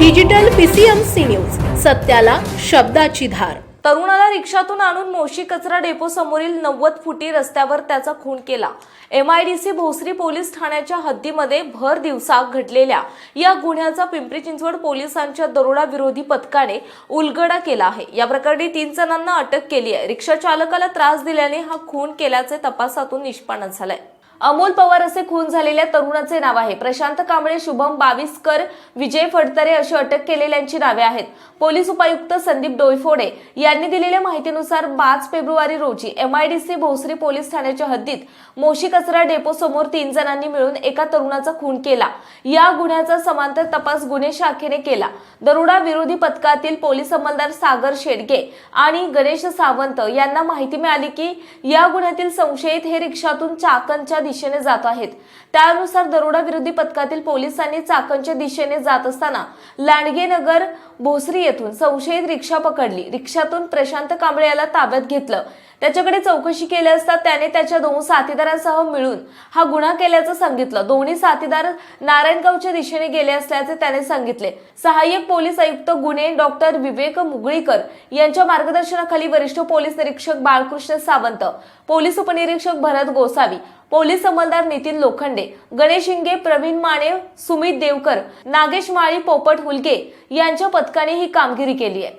Digital PCMC news सत्याला शब्दाची धार. तरुणाला रिक्षातून आणून मोशी कचरा डेपो समोरील नव्वद फुटी रस्त्यावर त्याचा खून केला. M I D C Bhosari police ठाण्याच्या हद्दीमध्ये भर दिवसा घडलेल्या या गुन्ह्याचा पिंपरी चिंचवड पोलिसांच्या दरोडा विरोधी पथकाने उलगडा केला आहे. या प्रकरणी तीन जणांना अटक केली आहे. रिक्षा चालकाला त्रास दिल्याने हा खून केल्याचे तपासातून निष्पन्न झालंय. अमोल पवार असे खून झालेल्या तरुणाचे नाव आहे. प्रशांत कांबळे शुभम बाविस्कर विजय फडतरे अशी अटक केलेल्यांची नावे आहेत. पोलीस उपायुक्त संदीप डोईफोडे यांनी दिलेल्या माहितीनुसार पाच फेब्रुवारी रोजी एमआयडीसी भोसरी पोलीस ठाण्याच्या हद्दीत मोशी कचरा डेपो समोर तीन जणांनी मिळून एका तरुणाचा खून केला. या गुन्ह्याचा समांतर तपास गुन्हे शाखेने केला. दरोडा विरोधी पथकातील पोलीस अंमलदार सागर शेडगे आणि गणेश सावंत यांना माहिती मिळाली की या गुन्ह्यातील संशयित हे रिक्षातून चाकणच्या दिशेने जात आहेत. त्यानुसार दरोडा विरोधी पथकातील पोलिसांनी चाकणच्या दिशेने जात असताना लांडगे नगर भोसरी येथून संशयित रिक्षा पकडली. रिक्षातून प्रशांत कांबळे याला ताब्यात घेतलं. त्याच्याकडे चौकशी केली असता त्याने त्याच्या दोन साथीदारांसह मिळून हा गुन्हा केल्याचं सांगितलं. दोन्ही साथीदार नारायणगावच्या दिशेने गेले असल्याचे त्याने सांगितले. सहाय्यक पोलीस आयुक्त गुन्हे डॉक्टर विवेक मुगळीकर यांच्या मार्गदर्शनाखाली वरिष्ठ पोलीस निरीक्षक बाळकृष्ण सावंत पोलीस उपनिरीक्षक भरत गोसावी पोलीस अंमलदार नितीन लोखंडे गणेश इंगे प्रवीण माने सुमित देवकर नागेश माळी पोपट हुलगे यांच्या पथकाने ही कामगिरी केली आहे.